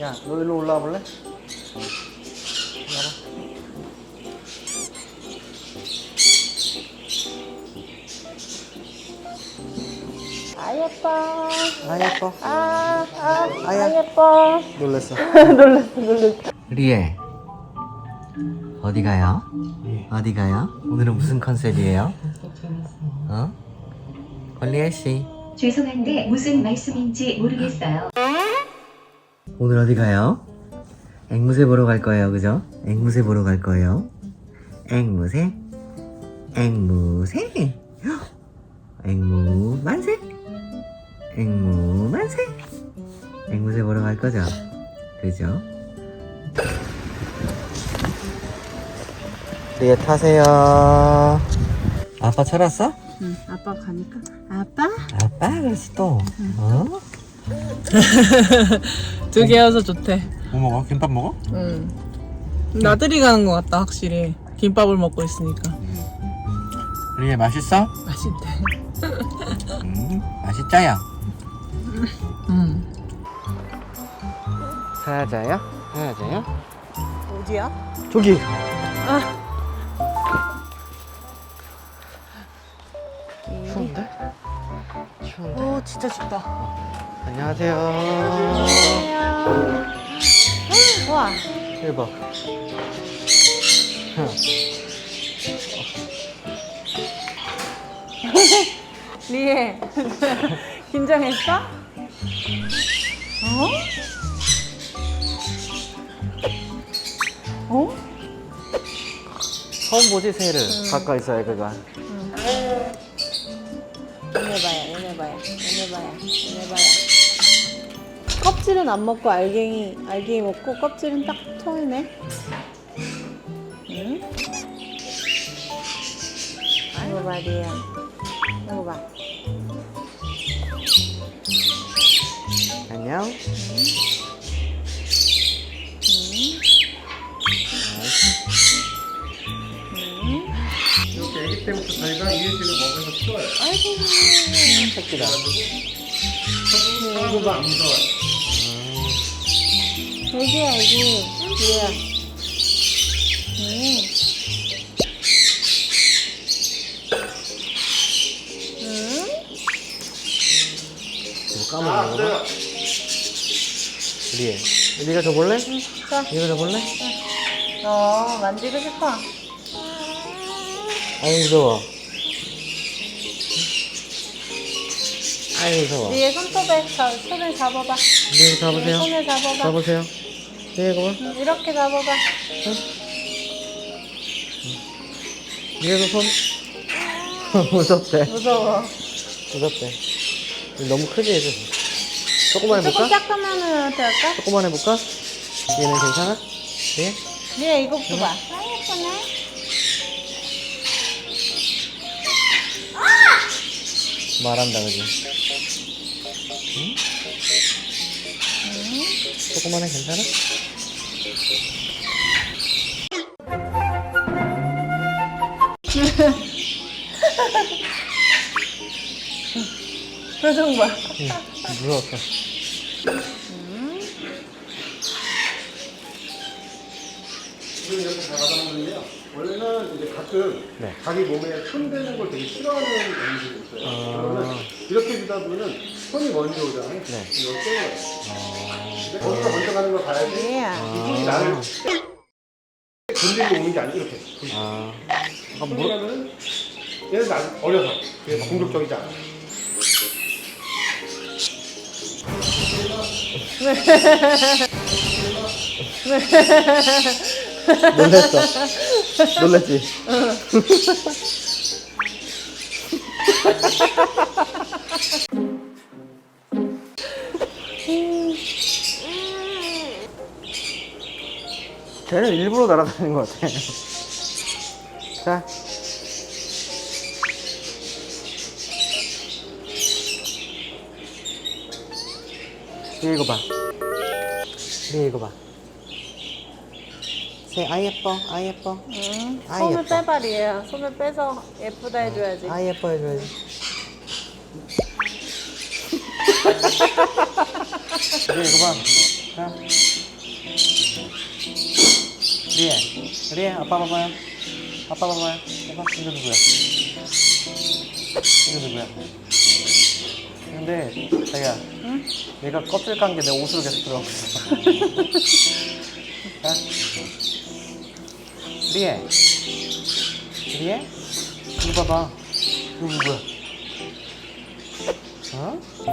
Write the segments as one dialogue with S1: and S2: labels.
S1: 야, 너 일로 올라와 볼래?
S2: 아 예뻐.
S1: 아, 예뻐.
S2: 아, 아,
S1: 아야.
S2: 아 예뻐.
S1: 놀랬어.
S2: 놀랐어, 놀랐어.
S1: 리에. 어디 가요? 어디 가요? 오늘은 무슨 컨셉이에요? 어? 권리혜 씨.
S3: 죄송한데 무슨 말씀인지 모르겠어요.
S1: 오늘 어디 가요? 앵무새 보러 갈 거예요, 그죠? 앵무새 보러 갈 거예요. 앵무새, 앵무새, 헉! 앵무 만세, 앵무 만세. 앵무새 보러 갈 거죠? 그죠? 리에 타세요. 아빠 찾았어?
S2: 응, 아빠 가니까. 아빠?
S1: 아빠 그랬어 또. 어?
S4: 두 개여서 좋대.
S1: 뭐 먹어? 김밥 먹어?
S4: 응. 나들이 가는 것 같다, 확실히. 김밥을 먹고 있으니까.
S1: 리에 맛있어?
S4: 맛있대.
S1: 음, 맛있자야.
S4: 응.
S1: 하자요? 하자요?
S4: 어디야?
S1: 저기. 추운데? 추운데?
S4: 오, 진짜 춥다.
S1: 안녕하세요.
S2: 와,
S1: 대박.
S2: 리에. 긴장했어? 어? 어?
S1: 처음 보지 새를 가까이 있어야 그가.
S2: 껍질은 안 먹고 알갱이, 알갱이 먹고 껍질은 딱 토이네. 응? 이거 봐, 리야. 이거 봐.
S1: 안녕. 이렇게 아기 때부터 저희가 이유식을 먹으면서 키워요.
S2: 아이고,
S1: 새끼다.
S2: 이거 봐. 응. 응?
S1: 이거 까먹는 거야? 리에. 네가 줘 볼래?
S2: 자,
S1: 네가 줘 볼래?
S2: 너 만지고 싶어?
S1: 아유 무서워. 아유 무서워.
S2: 위에 손톱에 자, 손을 잡아봐.
S1: 네 잡으세요.
S2: 손을 잡아봐.
S1: 잡으세요. 네 이거.
S2: 응, 이렇게 잡아봐.
S1: 위에서 손. 무섭대.
S2: 무서워.
S1: 무섭대. 너무 크지 얘들. 조금만
S2: 조금
S1: 해볼까?
S2: 작으면은 어떻게 할까?
S1: 조금만 해볼까? 얘는 괜찮아? 네?
S2: 위에 이것도 봐. 아, 예쁘네.
S1: 말한다 그지? 응? 조금만 해 괜찮아?
S2: 표정 봐.
S1: 응. 무서웠어.
S5: 지금 이렇게 잡아당기는데요. 원래는 이제 가끔
S1: 네.
S5: 자기 몸에 손 대는 걸 되게 싫어하는 애들이 있어요.
S1: 아.
S5: 그러면 이렇게 주다 보면 손이 먼저 오잖아요.
S1: 네. 어...
S5: 근데 거기서 먼저 가는 걸 봐야지.
S2: 리야.
S5: 이 손이 나를 건들고 오는 게 아니고 이렇게.
S1: 아... 아 뭐...
S5: 가면은 얘는 나 어려서 그래서 공격적이지 않아.
S1: 놀랬어. 놀랬지? 쟤는 일부러 날아다니는 것 같아. 자. 얘 이거 봐. 얘 이거 봐. 새, 아 예뻐, 아 예뻐.
S2: 응.
S1: 아,
S2: 손을
S1: 예뻐.
S2: 빼봐, 리야. 손을 빼서 예쁘다 해줘야지.
S1: 아 예뻐 해줘야지. 얘 이거 봐. 자. 리에, 리에, 아빠 봐봐요. 아빠 봐봐요. 봐봐, 이거 누구야? 이거 누구야? 근데, 자기야. 얘가 껍질 깐 게 내 옷으로 계속 들어가고 있어. 자. 리에. 리에? 이거 봐봐. 이거 누구야? 어? 아,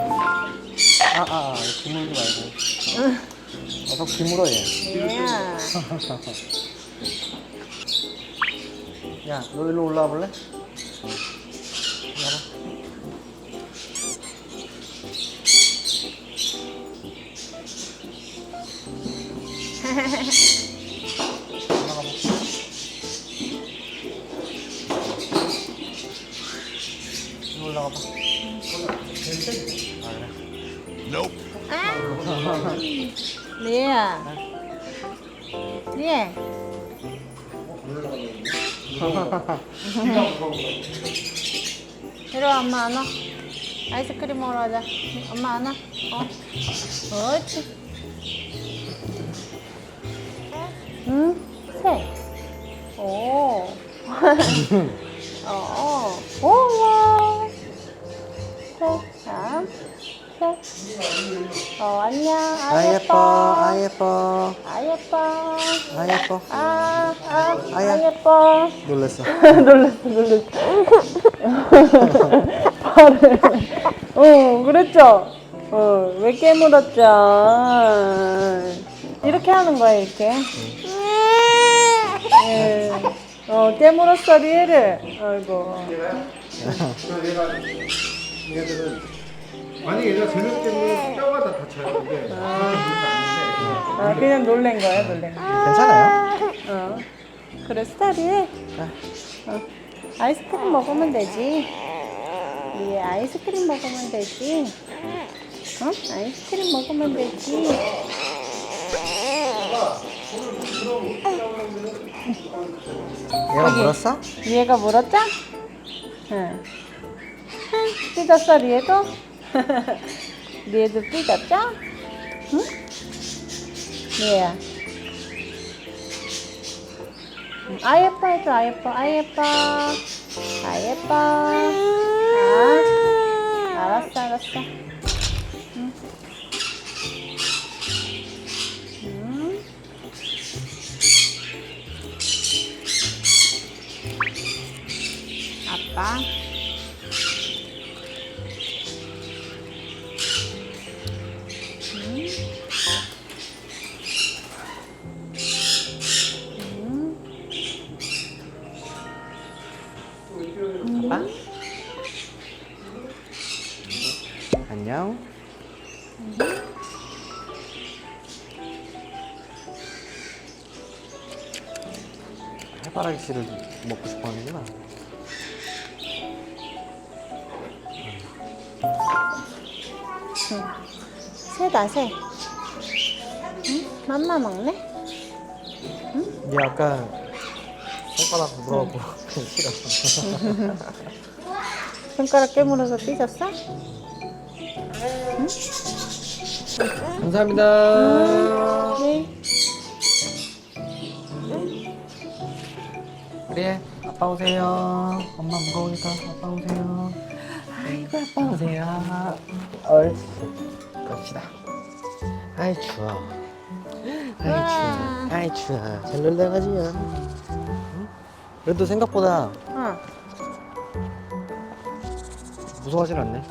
S1: 아, 아, 이거 기물지 말고. 어서 기물어, 얘.
S2: 얘야.
S1: 야, 너 일로 올라와 볼래? 올라와. 올라가 봐. 이리 올라가 봐. 아, 그래.
S2: 리에야. 리에. 이리 와, 엄마 안 와. 아이스크림 먹으러 가자. 엄마 안 와. 어. 옳지. 응? 새. 오. 어. 오, 와. 새. 자. 새. 어, 안녕. 아,
S1: 아, 예뻐, 아,
S2: 예뻐.
S1: 예뻐,
S2: 아, 예뻐.
S1: 아, 예뻐.
S2: 아, 아,
S1: 아야.
S2: 아, 예뻐.
S1: 놀랬어.
S2: 놀랐어, 놀랐어. 발을. 어, 그랬죠? 어, 왜 깨물었죠? 이렇게 하는 거야, 이렇게. 예. 어, 깨물었어, 리에를. 아이고.
S5: 얘들은 만약에 얘가 저녁 때문에 뼈가 다 않는데
S2: 아, 그냥 놀란 거야, 놀란 거.
S1: 괜찮아요?
S2: 어. 그래, 스타일이. 어. 아이스크림 먹으면 되지. 예, 아이스크림 먹으면 되지. 어? 아이스크림 먹으면 되지.
S1: 얘가 물었어?
S2: 리에가 물었죠? 응. 응, 삐졌어, 리에도? 리에도 삐졌죠? 응? 응, 아, 예뻐 해줘, 아, 예뻐, 아, 예뻐. 아, 예뻐. 아, 알았어, 알았어.
S1: 해바라기 씨를 먹고 싶어 하는구나.
S2: 새다, 새. 응? 맘마 먹네?
S1: 얘 아까 손가락 물어갖고 싫어.
S2: 손가락 깨물어서 삐졌어?
S1: 감사합니다. 그래, 아빠 오세요. 엄마 무거우니까 아빠 오세요. 아이고, 아빠 오세요. 옳지. 갑시다. 아이, 추워. 아이, 추워. 아이, 추워. 잘 놀다 가지요. 응? 그래도 생각보다
S2: 어.
S1: 무서워하진 않네.